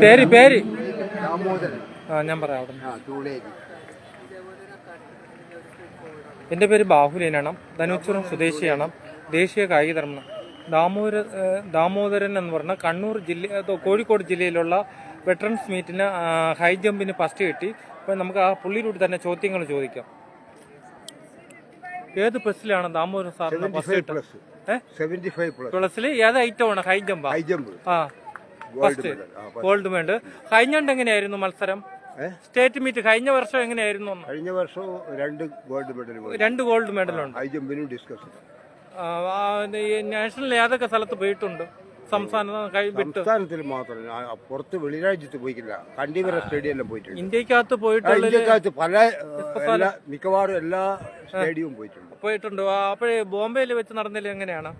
പേര് പേര്. ആ ഞാൻ പറയാം അവിടെ. എന്റെ പേര് ബാഹുലേനാണ് ധനുച്ചുറം സ്വദേശിയാണ്. ദേശീയ കായിക ധർമ്മം. ദാമോദര ദാമോദരൻ എന്ന് പറഞ്ഞ കണ്ണൂർ ജില്ല കോഴിക്കോട് ജില്ലയിലുള്ള വെറ്ററൻസ് മീറ്റിന് ഹൈ ജമ്പിന് ഫസ്റ്റ് കിട്ടി. അപ്പോൾ നമുക്ക് ആ പുള്ളിയിലൂടെ തന്നെ ചോദ്യങ്ങൾ ചോദിക്കാം. ഏത് പ്ലസിലാണ് ദാമോദരൻ സാറിന് ഫസ്റ്റ് കിട്ടുന്നത് പ്ലസ് ഏഹ് പ്ലസ് പ്ലസിൽ ഏത് ഐറ്റമാണ് ഹൈ ജമ്പ് ഹൈ ജമ്പ് ആ. ഫസ്റ്റ് ഗോൾഡ് മെഡൽ കഴിഞ്ഞോണ്ട് എങ്ങനെയായിരുന്നു മത്സരം? സ്റ്റേറ്റ് മീറ്റ് കഴിഞ്ഞ വർഷം എങ്ങനെയായിരുന്നു കഴിഞ്ഞ വർഷം രണ്ട് ഗോൾഡ് മെഡൽ രണ്ട് ഗോൾഡ് മെഡലുണ്ട് ഹൈ ജമ്പിനും ഡിസ്കസ് നാഷണൽ ഏതൊക്കെ സ്ഥലത്ത് പോയിട്ടുണ്ട്? സംസ്ഥാനത്തിൽ മാത്രം. പുറത്ത് വെളിരാജ്യത്ത് പോയിക്കില്ല. കണ്ടിവര സ്റ്റേഡിയം പോയിട്ടുണ്ട്. ഇന്ത്യക്കകത്ത് പോയിട്ടുള്ള ഇന്ത്യക്കകത്ത് പല മിക്കവാറും എല്ലാ സ്റ്റേഡിയവും പോയിട്ടുണ്ട്. പോയിട്ടുണ്ട്. അപ്പോഴേ ബോംബെയിൽ വെച്ച് നടന്നില്ല എങ്ങനെയാണ്?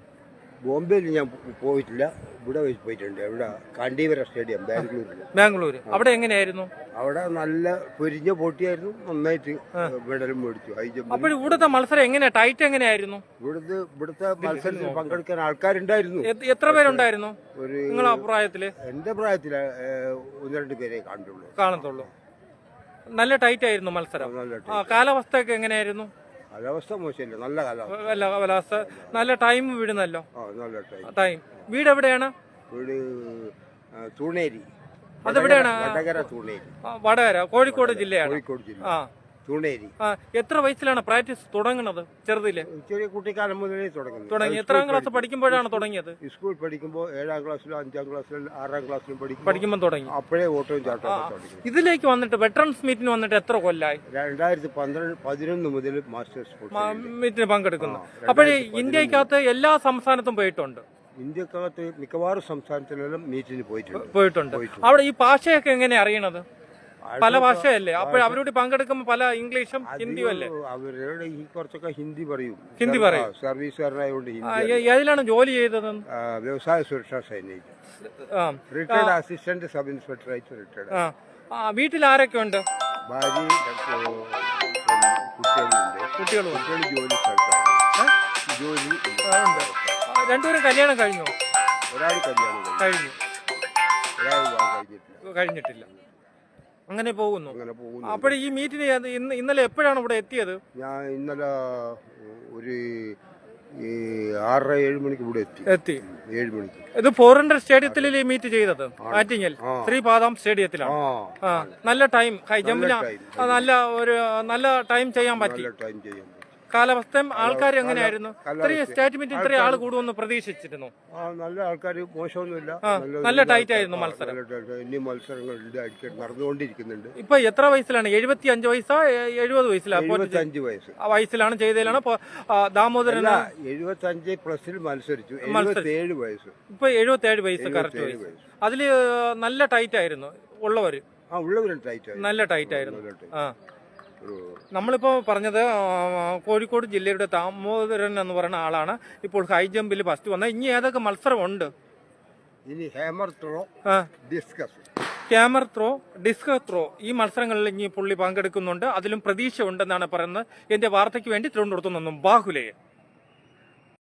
ബോംബെയിൽ ഞാൻ പോയിട്ടില്ല. ഇവിടെ വെച്ച് പോയിട്ടുണ്ട്. ഇവിടെ കാണ്ടീവര സ്റ്റേഡിയം ബാംഗ്ലൂരിൽ ബാംഗ്ലൂർ അവിടെ എങ്ങനെയായിരുന്നു? അവിടെ നല്ല പൊരിഞ്ഞ പോട്ടിയായിരുന്നു. നന്നായിട്ട് മെഡലും മേടിച്ചു. അപ്പോൾ ഇവിടുത്തെ മത്സരം എങ്ങനെയാ? ടൈറ്റ് എങ്ങനെയായിരുന്നു? ഇവിടുത്തെ ഇവിടുത്തെ മത്സരത്തിൽ പങ്കെടുക്കാൻ ആൾക്കാരുണ്ടായിരുന്നു. എത്ര പേരുണ്ടായിരുന്നു? ഒരു നിങ്ങളുടെ അഭിപ്രായത്തിൽ? എന്റെ പ്രായത്തിൽ ഒന്ന് രണ്ട് പേരെ കണ്ടുള്ളൂ കാണത്തുള്ളൂ. നല്ല ടൈറ്റ്. ആയിരുന്നു മത്സരം കാലാവസ്ഥയൊക്കെ എങ്ങനെയായിരുന്നു? കാലാവസ്ഥ മോശമില്ല? നല്ല കാലാവസ്ഥ. വല്ല കാലാവസ്ഥ? നല്ല ടൈം വിടുന്നല്ലോ. ആ നല്ല ടൈം ടൈം വീട് എവിടെയാണ്? വീട് ആ, തൂണേരി. അതെവിടെയാണ്? വടകര തൂണേരി. ആ, വടകര കോഴിക്കോട് ജില്ലയാണ്. കോഴിക്കോട് ജില്ല. ആ. തൂണേരി ആ എത്ര വയസ്സിലാണ് പ്രാക്ടീസ് തുടങ്ങുന്നത് ചെറുതിൽ? ചെറിയ കുട്ടിക്കാലം മുതലേ തുടങ്ങുന്നത്. തുടങ്ങി. എത്രാം ക്ലാസ് പഠിക്കുമ്പോഴാണ് തുടങ്ങിയത്? സ്കൂൾ പഠിക്കുമ്പോൾ ഏഴാം ക്ലാസ്സിലും അഞ്ചാം ക്ലാസ്സിലും ആറാം ക്ലാസ്സിലും പഠിക്കും പഠിക്കുമ്പോൾ തുടങ്ങി. അപ്പോഴേ ഓട്ടവും ചാട്ടവും ഇതിലേക്ക് വന്നിട്ട് വെറ്ററൻസ് മീറ്റിന് വന്നിട്ട് എത്ര കൊല്ലായി? രണ്ടായിരത്തി പന്ത്രണ്ട് പതിനൊന്ന് മുതൽ മാസ്റ്റേഴ്സ് മീറ്റിന് പങ്കെടുക്കുന്നു. അപ്പോഴേ ഇന്ത്യക്കകത്ത് എല്ലാ സംസ്ഥാനത്തും പോയിട്ടുണ്ട്? ഇന്ത്യക്കകത്ത് മിക്കവാറും സംസ്ഥാനത്തിലെല്ലാം മീറ്റിന് പോയിട്ടുണ്ട്. പോയിട്ടുണ്ട്. പോയിട്ടുണ്ട്. അവിടെ ഈ ഭാഷയൊക്കെ എങ്ങനെ അറിയണത്? പല ഭാഷയല്ലേ? അപ്പോൾ അവരോട് പങ്കെടുക്കുമ്പോൾ പല ഇംഗ്ലീഷും ഹിന്ദിയും അല്ലേ? അവരോട് ഈ കുറച്ചൊക്കെ ഹിന്ദി പറയും. ഹിന്ദി പറയും. സർവീസ് സർവീസുകാരനായതുകൊണ്ട് ഹിന്ദി ഏതിലാണ് ജോലി ചെയ്തത് വ്യവസായ സുരക്ഷാ സൈനിക. റിട്ടയർഡ് അസിസ്റ്റന്റ് സബ് ഇൻസ്പെക്ടർ ആയിട്ട് റിട്ടയർഡ് വീട്ടിൽ ആരൊക്കെ ഉണ്ട് ഭാര്യ രണ്ട് കുട്ടികളുണ്ട്. കുട്ടികളും കുട്ടികൾ ജോലി സ്ഥലത്താണ്. ജോലി ഉണ്ട്. രണ്ടുപേരും കല്യാണം കഴിഞ്ഞു? ഒരാൾ കല്യാണം കഴിഞ്ഞു. ഒരാൾ കഴിഞ്ഞിട്ടില്ല. അങ്ങനെ പോകുന്നു. അങ്ങനെ പോകുന്നു. അപ്പോൾ ഈ മീറ്റിന് ഇന്ന് ഇന്നലെ എപ്പോഴാണ് ഇവിടെ എത്തിയത്? ഞാൻ ഇന്നലെ ഒരു ഈ ആറര ഏഴ് മണിക്ക് ഇവിടെ എത്തി. എത്തി. ഏഴ് മണിക്ക്. ഇത് ഫോർ ഹൺഡ്രഡ് സ്റ്റേഡിയത്തിൽ ഈ മീറ്റ് ചെയ്തത് ആറ്റിങ്ങൽ ശ്രീ ശ്രീപാദം സ്റ്റേഡിയത്തിലാണ്. നല്ല ടൈം ഹൈ ജമ്പിന് നല്ല ഒരു നല്ല ടൈം ചെയ്യാൻ പറ്റി. ടൈം ചെയ്യാൻ പറ്റും കാലാവസ്ഥയും ആൾക്കാർ എങ്ങനെയായിരുന്നു? കാലാവസ്ഥ- ഇത്രയും സ്റ്റേറ്റ് ഇത്രയും ആൾ കൂടുമെന്ന് പ്രതീക്ഷിച്ചിരുന്നു. നല്ല ആൾക്കാർ മോശമൊന്നുമില്ല. നല്ല ടൈറ്റ് ആയിരുന്നു മത്സരം. ഇനി മത്സരങ്ങൾ നടന്നുകൊണ്ടിരിക്കുന്നുണ്ട്. ഇപ്പൊ എത്ര വയസ്സിലാണ്? എഴുപത്തി അഞ്ച് വയസ്സാ എഴുപത് വയസ്സിലാ? അപ്പൊ എഴുപത്തി അഞ്ച് വയസ്സ്. വയസ്സിലാണ് ചെയ്തതിലാണ് ദാമോദരൻ എഴുപത്തി അഞ്ച് പ്ലസിൽ മത്സരിച്ചു. ഏഴ് വയസ്സ്. ഇപ്പൊ എഴുപത്തി ഏഴ് വയസ്സ് കറക്റ്റ് വയസ്സ്. അതിൽ നല്ല ടൈറ്റ് ആയിരുന്നു ഉള്ളവര്. ആ ഉള്ളവരും ടൈറ്റ് നല്ല ടൈറ്റ് ആയിരുന്നു. ആ. നമ്മളിപ്പോൾ പറഞ്ഞത് കോഴിക്കോട് ജില്ലയുടെ ദാമോദരൻ എന്ന് പറയുന്ന ആളാണ്. ഇപ്പോൾ ഹൈ ജമ്പിൽ ഫസ്റ്റ് വന്നത്. ഇനി ഏതൊക്കെ മത്സരമുണ്ട്? ഇനി ഹേമർ ത്രോ ആ. Discus hammer throw disc throw ഈ മത്സരങ്ങളിൽ ഇനി പുള്ളി പങ്കെടുക്കുന്നുണ്ട്. അതിലും പ്രതീക്ഷ ഉണ്ടെന്നാണ് പറയുന്നത്. എന്റെ വാർത്തയ്ക്ക് വേണ്ടി തിരുവനന്തപുരത്തു നിന്നും ബാഹുലയെ.